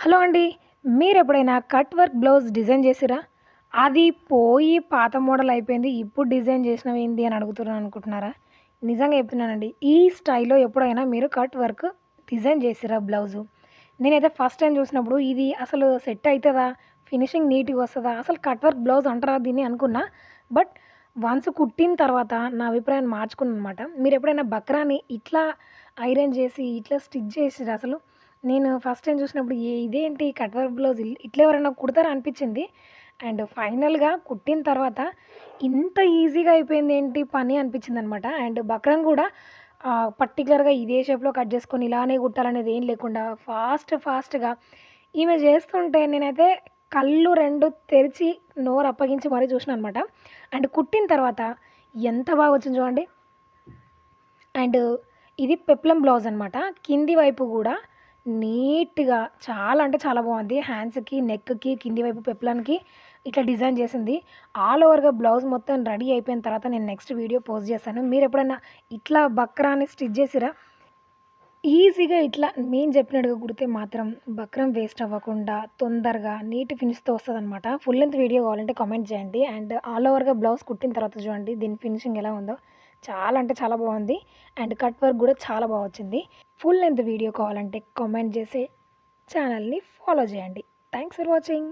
Hello అండి మీరు ఎప్పుడైనా కట్ వర్క్ బ్లౌజ్ డిజైన్ చేసిరా? అది పోయి పాత మోడల్ అయిపోయింది ఇప్పుడు డిజైన్ చేసినవి ఏంది అని అడుగుతున్నాను అనుకుంటున్నారా? నిజంగా చెప్తున్నానండి ఈ స్టైల్లో ఎప్పుడైనా మీరు కట్ వర్క్ డిజైన్ చేసిరా బ్లౌజు? నేనైతే ఫస్ట్ టైం చూసినప్పుడు ఇది అసలు సెట్ అవుతుందా ఫినిషింగ్ నీట్గా వస్తుందా? అసలు కట్ వర్క్ బ్లౌజ్ అంటారా దీన్ని అనుకున్నా బట్ వన్స్ కుట్టిన తర్వాత నా అభిప్రాయాన్ని మార్చుకున్నాను అనమాట మీరు ఎప్పుడైనా బక్రాని ఇట్లా ఐరన్ చేసి ఇట్లా స్టిచ్ చేసిరా అసలు? నేను ఫస్ట్ టైం చూసినప్పుడు ఏ ఇదేంటి కట్ వర్క్ బ్లౌజ్? ఇట్లా ఎవరైనా కుడతారా అనిపించింది. అండ్ ఫైనల్గా కుట్టిన తర్వాత ఇంత ఈజీగా అయిపోయింది ఏంటి పని అనిపించింది అనమాట అండ్ బక్రం కూడా పర్టికులర్గా ఇదే షేప్లో కట్ చేసుకొని ఇలానే కుట్టాలనేది ఏం లేకుండా ఫాస్ట్ ఫాస్ట్గా ఈమె చేస్తుంటే నేనైతే కళ్ళు రెండు తెరిచి నోరు అప్పగించి మరీ చూసిన అనమాట అండ్ కుట్టిన తర్వాత ఎంత బాగా వచ్చింది చూడండి. అండ్ ఇది పెప్లం బ్లౌజ్ అనమాట. కింది వైపు కూడా నీట్గా చాలా అంటే చాలా బాగుంది. హ్యాండ్స్కి నెక్కి కింది వైపు పెప్లాన్కి ఇట్లా డిజైన్ చేసింది. ఆల్ ఓవర్గా బ్లౌజ్ మొత్తం రెడీ అయిపోయిన తర్వాత నేను నెక్స్ట్ వీడియో పోస్ట్ చేస్తాను. మీరు ఎప్పుడైనా ఇట్లా బక్రాని స్టిచ్ చేసిరా? ఈజీగా ఇట్లా నేను చెప్పినట్టుగా కుడితే మాత్రం బక్రం వేస్ట్ అవ్వకుండా తొందరగా నీట్ ఫినిష్తో వస్తుంది అనమాట ఫుల్ లెంత్ వీడియో కావాలంటే కామెంట్ చేయండి. అండ్ ఆల్ ఓవర్గా బ్లౌజ్ కుట్టిన తర్వాత చూడండి దీని ఫినిషింగ్ ఎలా ఉందో. చాలా అంటే చాలా బాగుంది. అండ్ కట్ వర్క్ కూడా చాలా బాగా వచ్చింది. ఫుల్ లెంత్ వీడియో కావాలంటే కామెంట్ చేసి ఛానల్ని ఫాలో చేయండి. Thanks for watching